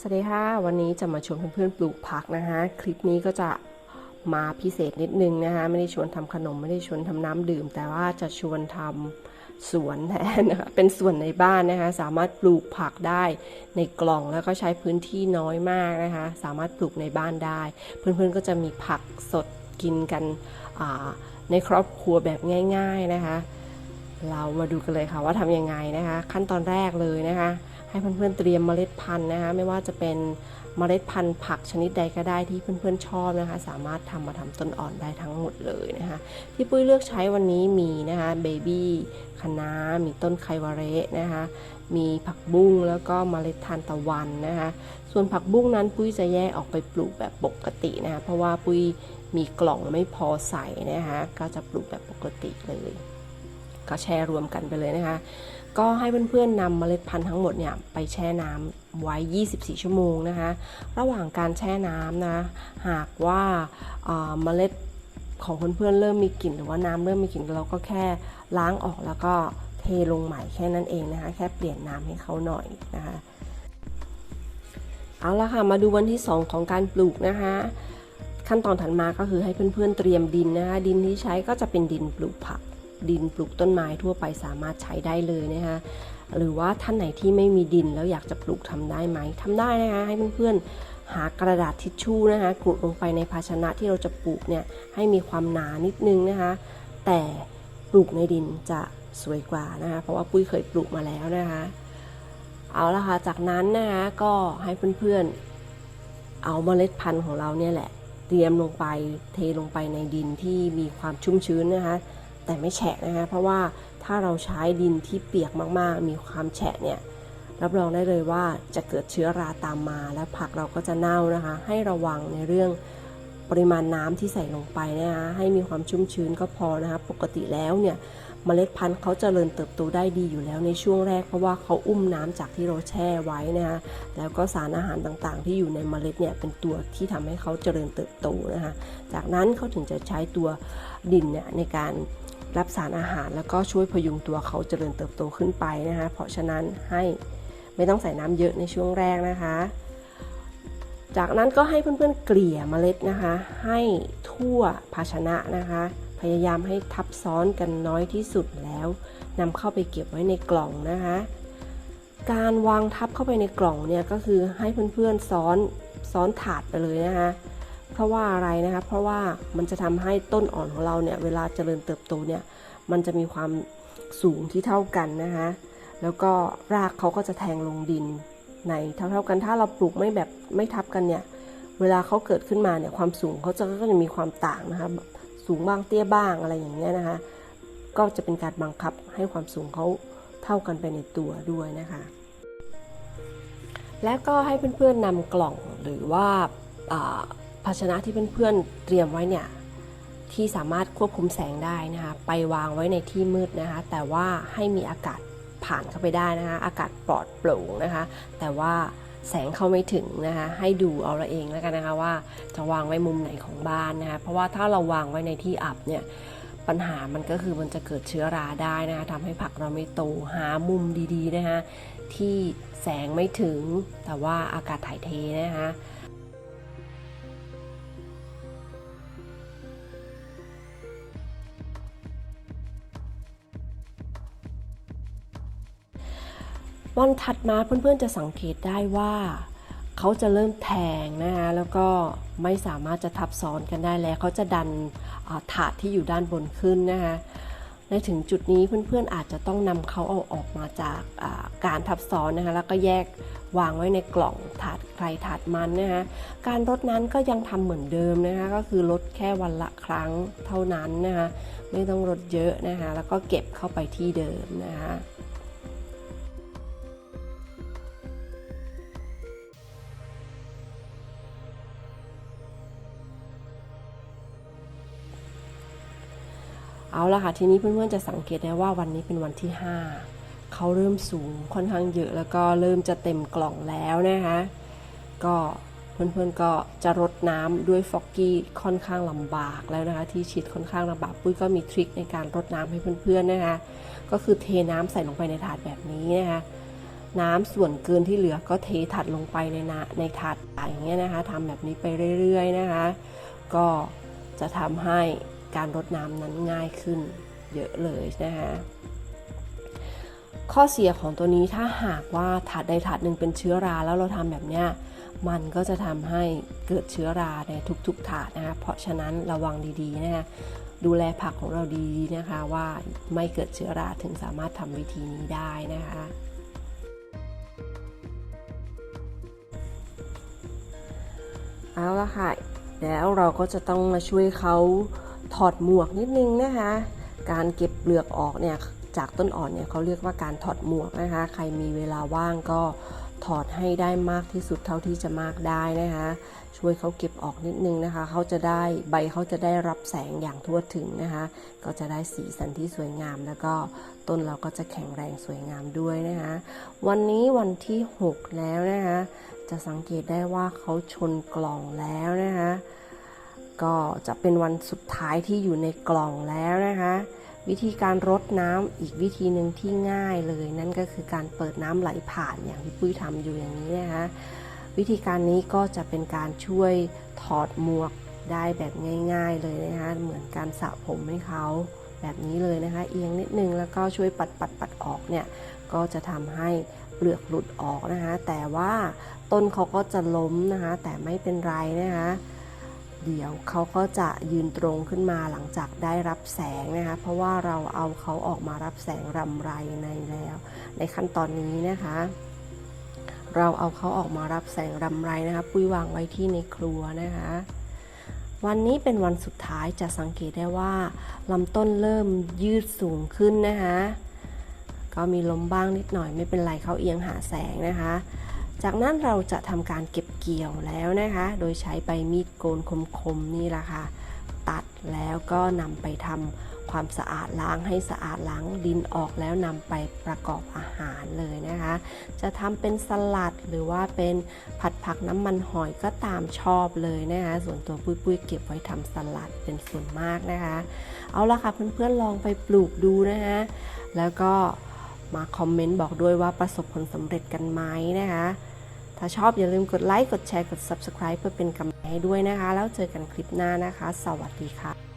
สวัสดีค่ะ วันนี้จะมาชวนเพื่อนๆปลูกผักนะคะ คลิปนี้ก็จะมาพิเศษนิดนึงนะคะไม่ได้ชวนทำขนมไม่ได้ชวนทำน้ำดื่ม แต่ว่าจะชวนทำสวนแทนนะคะเป็นสวนในบ้านนะคะ สามารถปลูกผักได้ในกล่องแล้วก็ใช้พื้นที่น้อยมากนะคะ สามารถปลูกในบ้านได้ เพื่อนๆก็จะมีผักสดกินกันในครอบครัวแบบง่าย ๆนะคะ เรามาดูกันเลยค่ะว่าทำยังไงนะคะ ขั้นตอนแรกเลยนะคะ ให้เพื่อนๆเตรียมเมล็ดพันธุ์นะคะไม่ว่าจะเป็นเมล็ดพันธุ์ผักชนิดใดก็ได้ที่เพื่อนๆชอบนะคะ สามารถทำมาทำต้นอ่อนได้ทั้งหมดเลยนะคะ ที่ปุ้ยเลือกใช้วันนี้มีนะคะเบบี้คะน้ามีต้นไควาเระนะคะ มีผักบุ้งแล้วก็เมล็ดทานตะวันนะคะ ส่วนผักบุ้งนั้นปุ้ยจะแยกออกไปปลูกแบบปกตินะคะ เพราะว่าปุ้ยมีกล่องไม่พอใส่นะคะ ก็จะปลูกแบบปกติเลย ก็แช่รวมกันไปเลยนะคะ ก็ให้เพื่อนๆนำเมล็ดพันธุ์ทั้งหมดเนี่ยไปแช่น้ำไว้ 24 ชั่วโมงนะคะ ระหว่างการแช่น้ำนะ หากว่าเมล็ดของเพื่อนๆเริ่มมีกลิ่นหรือว่าน้ำเริ่มมีกลิ่นเราก็แค่ล้างออกแล้วก็เทลงใหม่แค่นั้นเองนะคะ แค่เปลี่ยนน้ำให้เขาหน่อยนะคะ เอาละค่ะ มาดูวันที่ 2 ของการปลูกนะคะ ขั้นตอนถัดมาก็คือให้เพื่อนๆเตรียมดินนะคะ ดินที่ใช้ก็จะเป็นดินปลูกผัก ดินปลูกต้นไม้ทั่วไปสามารถใช้ได้เลยนะคะหรือว่าท่านไหนที่ไม่มีดินแล้วอยากจะปลูกทำได้ไหมทำได้นะคะให้เพื่อนๆหากระดาษทิชชู่นะคะกรุลงไปในภาชนะที่เราจะปลูกเนี่ยให้มีความหนานิดนึงนะคะ แต่ปลูกในดินจะสวยกว่านะคะเพราะว่าปุ้ยเคยปลูกมาแล้วนะคะ เอาละค่ะจากนั้นนะคะก็ให้เพื่อนๆเอาเมล็ดพันธุ์ของเราเนี่ยแหละ เตรียมลงไปเทลงไปในดินที่มีความชุ่มชื้นนะคะ แต่ไม่แฉะนะคะเพราะว่าถ้าเราใช้ดินที่เปียกมากๆ มีความแฉะเนี่ยรับรองได้เลยว่าจะเกิดเชื้อราตามมา และผักเราก็จะเน่านะคะ ให้ระวังในเรื่องปริมาณน้ำที่ใส่ลงไปนะคะให้มีความชุ่มชื้นก็พอนะคะ ปกติแล้วเนี่ยเมล็ดพันธุ์เขาจเจริญเติบโตได้ดีอยู่แล้วในช่วงแรกเพราะว่าเขาอุ้มน้ำจากที่เราแช่ไว้นะคะแล้วก็สารอาหารต่างๆ ที่อยู่ในเมล็ดเนี่ยเป็นตัวที่ทำให้เขาเจริญเติบโตนะคะจากนั้นเขาถึงจะใช้ตัวดินเนี่ยในการ รับสารอาหารแล้วก็ช่วยพยุงตัวเขาเจริญเติบโตขึ้นไปนะคะ เพราะฉะนั้นให้ไม่ต้องใส่น้ำเยอะในช่วงแรกนะคะ จากนั้นก็ให้เพื่อนๆเกลี่ยเมล็ดนะคะ ให้ทั่วภาชนะนะคะ พยายามให้ทับซ้อนกันน้อยที่สุดแล้วนำเข้าไปเก็บไว้ในกล่องนะคะ การวางทับเข้าไปในกล่องเนี่ยก็คือให้เพื่อนๆซ้อนซ้อนถาดไปเลยนะคะ เพราะว่าอะไรนะคะเพราะว่ามันจะทำให้ต้นอ่อนของเราเนี่ยเวลาเจริญเติบโตเนี่ยมันจะมีความสูงที่เท่ากันนะคะแล้วก็รากเขาก็จะแทงลงดินในเท่าๆกันถ้าเราปลูกไม่แบบไม่ทับกันเนี่ยเวลาเขาเกิดขึ้นมาเนี่ยความสูงเขาจะก็จะมีความต่างนะคะสูงบ้างเตี้ยบ้างอะไรอย่างเงี้ยนะคะก็จะเป็นการบังคับให้ความสูงเขาเท่ากันไปในตัวด้วยนะคะ แล้วก็ให้เพื่อนๆนนำกล่องหรือว่าอ่า ภาชนะที่เพื่อนๆเตรียมไว้เนี่ยที่สามารถควบคุมแสงได้นะคะไปวางไว้ในที่มืดนะคะ แต่ว่าให้มีอากาศผ่านเข้าไปได้นะคะ อากาศปลอดโปร่งนะคะ แต่ว่าแสงเข้าไม่ถึงนะคะ ให้ดูเอาละเองแล้วกันนะคะว่าจะวางไว้มุมไหนของบ้านนะคะ เพราะว่าถ้าเราวางไว้ในที่อับเนี่ยปัญหามันก็คือมันจะเกิดเชื้อราได้นะคะทำให้ผักเราไม่โตหามุมดีๆนะคะที่แสงไม่ถึงแต่ว่าอากาศถ่ายเทนะคะ วันถัดมาเพื่อนๆจะสังเกตได้ว่า เขาจะเริ่มแทงนะคะแล้วก็ไม่สามารถจะทับซ้อนกันได้แล้ว เขาจะดันถาดที่อยู่ด้านบนขึ้นนะคะในถึงจุดนี้เพื่อนๆอาจจะต้องนำเขาเอาออกมาจากาการทับซ้อนนะคะแล้วก็แยกวางไว้ในกล่องถาดใครถาดมันนะคะการรดนั้นก็ยังทำเหมือนเดิมนะคะก็คือลดแค่วันละครั้งเท่านั้นนะคะไม่ต้องลดเยอะนะคะแล้วก็เก็บเข้าไปที่เดิมนะคะ เอาละค่ะ ทีนี้เพื่อนๆจะสังเกตได้ว่าวันนี้เป็นวันที่ 5เขาเริ่มสูงค่อนข้างเยอะแล้วก็เริ่มจะเต็มกล่องแล้วนะคะก็เพื่อนๆก็จะรดน้ำด้วยฟอกกี้ค่อนข้างลำบากแล้วนะคะ ที่ฉีดค่อนข้างลำบากปุ้ยก็มีทริคในการรดน้ำให้เพื่อนๆนะคะ ก็คือเทน้ำใส่ลงไปในถาดแบบนี้นะคะน้ำส่วนเกินที่เหลือก็เทถัดลงไปในนะในถาดอย่างเงี้ยนะคะทำแบบนี้ไปเรื่อยๆนะคะ ก็จะทำให้ การรดน้ำนั้นง่ายขึ้นเยอะเลยนะคะข้อเสียของตัวนี้ถ้าหากว่าถาดใดถาดหนึ่งเป็นเชื้อราแล้วเราทำแบบเนี้ยมันก็จะทำให้เกิดเชื้อราในทุกๆถาดนะคะเพราะฉะนั้นระวังดีๆนะคะดูแลผักของเราดีๆนะคะว่าไม่เกิดเชื้อราถึงสามารถทำวิธีนี้ได้นะคะเอาละค่ะแล้วเราก็จะต้องมาช่วยเขา อดหมวกนิดนึงนะคะ การเก็บเปลือกออกเนี่ยจากต้นอ่อนเนี่ยเขาเรียกว่าการถอดหมวกนะคะ ใครมีเวลาว่างก็ถอดให้ได้มากที่สุดเท่าที่จะมากได้นะคะ ช่วยเขาเก็บออกนิดนึงนะคะ เขาจะได้ใบเขาจะได้รับแสงอย่างทั่วถึงนะคะ ก็จะได้สีสันที่สวยงาม แล้วก็ต้นเราก็จะแข็งแรงสวยงามด้วยนะคะ วันนี้วันที่ 6 แล้วนะคะ จะสังเกตได้ว่าเขาชนกล่องแล้วนะคะ ก็จะเป็นวันสุดท้ายที่อยู่ในกล่องแล้วนะคะ วิธีการรดน้ำอีกวิธีหนึ่งที่ง่ายเลย นั่นก็คือการเปิดน้ำไหลผ่านอย่างที่ปุ้ยทำอยู่อย่างนี้นะคะ วิธีการนี้ก็จะเป็นการช่วยถอดหมวกได้แบบง่าย ๆเลยนะคะเหมือนการสระผมให้เขาแบบนี้เลยนะคะ เอียงนิดนึงแล้วก็ช่วยปัดปัดปัดออกเนี่ยก็จะทำให้เปลือกหลุดออกนะคะ แต่ว่าต้นเขาก็จะล้มนะคะ แต่ไม่เป็นไรนะคะ เดียว เขาก็จะยืนตรงขึ้นมาหลังจากได้รับแสงนะคะ เพราะว่าเราเอาเขาออกมารับแสงรำไรในแล้ว ในขั้นตอนนี้นะคะ เราเอาเขาออกมารับแสงรำไรนะคะ ปุ้ยวางไว้ที่ในครัวนะคะวันนี้เป็นวันสุดท้ายจะสังเกตได้ว่าลำต้นเริ่มยืดสูงขึ้นนะคะ ก็มีลมบ้างนิดหน่อยไม่เป็นไรเขาเอียงหาแสงนะคะ จากนั้นเราจะทำการเก็บเกี่ยวแล้วนะคะ โดยใช้ใบมีดโกนคมๆนี่แหละค่ะ ตัดแล้วก็นำไปทำความสะอาดล้างให้สะอาดล้างดินออกแล้วนำไปประกอบอาหารเลยนะคะ จะทำเป็นสลัดหรือว่าเป็นผัดผักน้ำมันหอยก็ตามชอบเลยนะคะ ส่วนตัวปุ้ยๆเก็บไว้ทำสลัดเป็นส่วนมากนะคะ เอาละค่ะเพื่อนๆลองไปปลูกดูนะคะแล้วก็มาคอมเมนต์บอกด้วยว่าประสบผลสำเร็จกันไหมนะคะ ถ้าชอบอย่าลืมกดไลค์ กดแชร์ กด Subscribe เพื่อเป็นกำลังใจให้ด้วยนะคะ แล้วเจอกันคลิปหน้านะคะ สวัสดีค่ะ